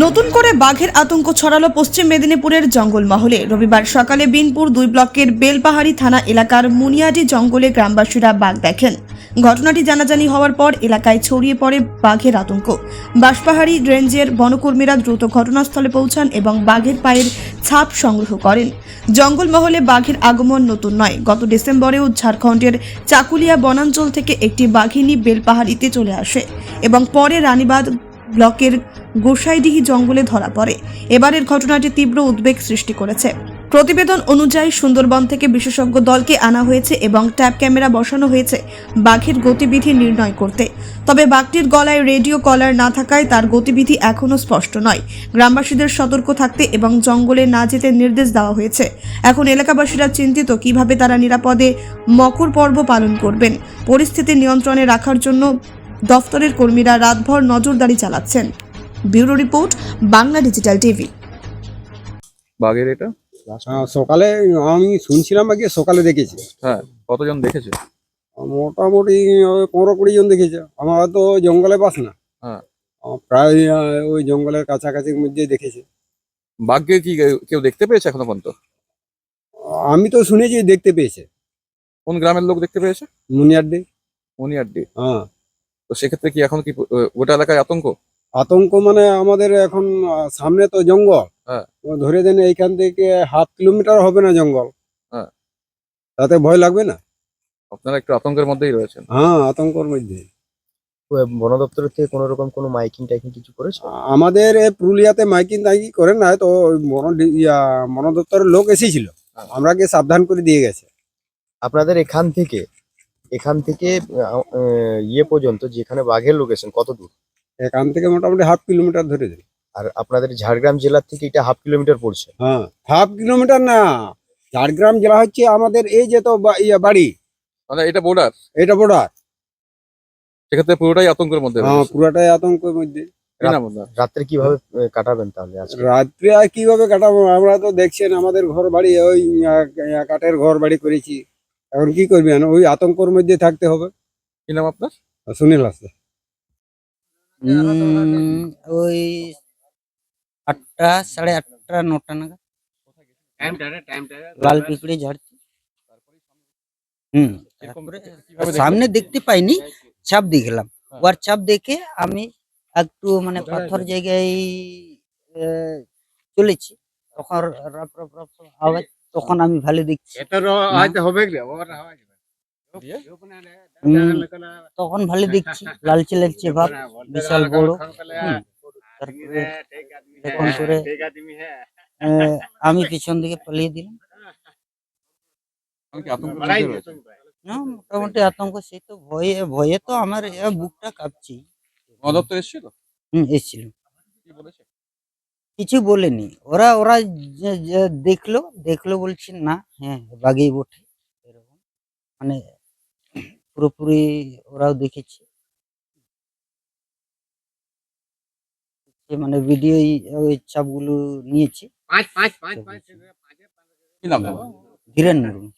নতুন করে বাঘের আতঙ্ক ছড়ালো পশ্চিম মেদিনীপুরের জঙ্গলমহলে। রবিবার সকালে বিনপুর দুই ব্লকের বেলপাহাড়ি থানা এলাকার মুনিয়াডি জঙ্গলে গ্রামবাসীরা বাঘ দেখেন। ঘটনাটি জানাজানি হওয়ার পর এলাকায় ছড়িয়ে পড়ে বাঘের আতঙ্ক। বাঁশপাহাড়ি রেঞ্জের বনকর্মীরা দ্রুত ঘটনাস্থলে পৌঁছান এবং বাঘের পায়ের ছাপ সংগ্রহ করেন। জঙ্গলমহলে বাঘের আগমন নতুন নয়। গত ডিসেম্বরেও ঝাড়খণ্ডের চাকুলিয়া বনাঞ্চল থেকে একটি বাঘিনী বেলপাহাড়িতে চলে আসে এবং পরে রানীবাঁধ ব্লকের গোসাইডিহি জঙ্গলে ধরা পড়ে। এবারের ঘটনাটি তীব্র উদ্বেগ সৃষ্টি করেছে। প্রতিবেদন অনুযায়ী সুন্দরবন থেকে বিশেষজ্ঞ দলকে আনা হয়েছে এবং ট্যাপ ক্যামেরা বসানো হয়েছে বাঘের গতিবিধি নির্ণয় করতে। তবে বাঘটির গলায় রেডিও কলার না থাকায় তার গতিবিধি এখনও স্পষ্ট নয়। গ্রামবাসীদের সতর্ক থাকতে এবং জঙ্গলে না যেতে নির্দেশ দেওয়া হয়েছে। এখন এলাকাবাসীরা চিন্তিত কীভাবে তারা নিরাপদে মকর পর্ব পালন করবেন। পরিস্থিতি নিয়ন্ত্রণে রাখার জন্য দফতরের কর্মীরা রাতভর নজরদারি চালাচ্ছেন। Bureau report Bangla digital TV. বাঘের এটা? হ্যাঁ, সকালে আমি শুনছিলাম আগে সকালে দেখেছি। হ্যাঁ কতজন দেখেছে? মোটামুটি ওই পনেরো কুড়ি জন দেখেছে। আমার তো জঙ্গলে বাস না। হ্যাঁ। আমার প্রায় আহ, ওই জঙ্গলের কাছাকাছির মধ্যে দেখেছে। বাঘকে কি কেউ- দেখতে পেয়েছে এখনও পর্যন্ত? আমি তো শুনেছি দেখতে পেয়েছে। কোন গ্রামের লোক দেখতে পেয়েছে? মুনিয়ারডি মনিয়ারডি হ্যাঁ। তো সেক্ষেত্রে কি এখন কি আহ, গোটা এলাকায় আতঙ্ক? আতঙ্ক মানে আমাদের এখন সামনে তো জঙ্গল। হ্যাঁ। ধরে দেন এইখান থেকে হাফ কিলোমিটার হবে না জঙ্গল। হ্যাঁ। তাতে ভয় লাগবে না? আপনারা একটু আতঙ্কের মধ্যেই রয়েছেন। হ্যাঁ আতঙ্কর মধ্যে। বন দপ্তরের থেকে কোনো রকম কোনো মাইকিং টাইকিং কিছু করেছে আমাদের পুরুলিয়াতে মাইকিং টাইকিং করেন না তো বন বন দপ্তরের লোক এসেছিল। হ্যাঁ। আমরাকে সাবধান করে দিয়ে গেছে। আপনাদের এখান থেকে এখান থেকে ইয়ে পর্যন্ত যেখানে বাঘের লোকেশন কত দূর? এখান থেকে মোটামুটি হাফ কিলোমিটার ধরে দিন আর আপনাদের ঝাড়গ্রাম জেলার থেকে এটা হাফ কিলোমিটার পড়ছে? হ্যাঁ হাফ কিলোমিটার না। ঝাড়গ্রাম জেলা হচ্ছে আমাদের এই যে তো বা- ইয়া বাড়ি। মানে এটা বর্ডার এটা বর্ডার সেক্ষেত্রে পুরোটাই আতঙ্কের মধ্যে হ্যাঁ রয়েছে। পুরাটাই আতঙ্কের মধ্যে? রাত্রে কীভাবে আহ, কাটাবেন তাহলে আজকে? রাত্রে আর কীভাবে কাটাবো? আমরা তো দেখছেন আমাদের ঘর বাড়ি ওই আহ, আহ, কাঠের ঘর বাড়ি করেছি। এখন কি করবেন? ওই আতঙ্কর মধ্যে থাকতে হবে। কি নাম আপনার? সুনীল উম, ওই আটটা সাড়ে আটটা নটা নাগাদ লাল পিঁপড়ে ঝাড়ছে হুম তারপরে কীভাবে দেখলেন? সামনে দেখতে পাইনি চাপ দেখলাম হ্যাঁ। ওর চাপ দেখে আমি একটু মানে পাথর জায়গায় আহ, চলেছি তখন রাপ রাপ রাপ রাপ আওয়াজ তখন আমি ভালো দেখছি দিয়ে? হুম, তখন ভালো দেখছি লালচে লালচে ভাব বিশাল বড়। তারপরে এখন করে আমি পিছন দিকে পালিয়ে দিলাম? না, মোটামুটি আতঙ্ক সেই তো ভয়ে ভয়ে তো আমার বুকটা কাঁপছি দপ্তর এসেছিল? হুম এসেছিল। কিছু বলেনি। ওরা ওরা দেখল দেখল বলছে না হ্যাঁ বাগেই বটে। এরকম। মানে পুরোপুরি ওরাও দেখেছে মানে ভিডিও ওই চাপগুলো নিয়েছে? ধীরেন মুর্মু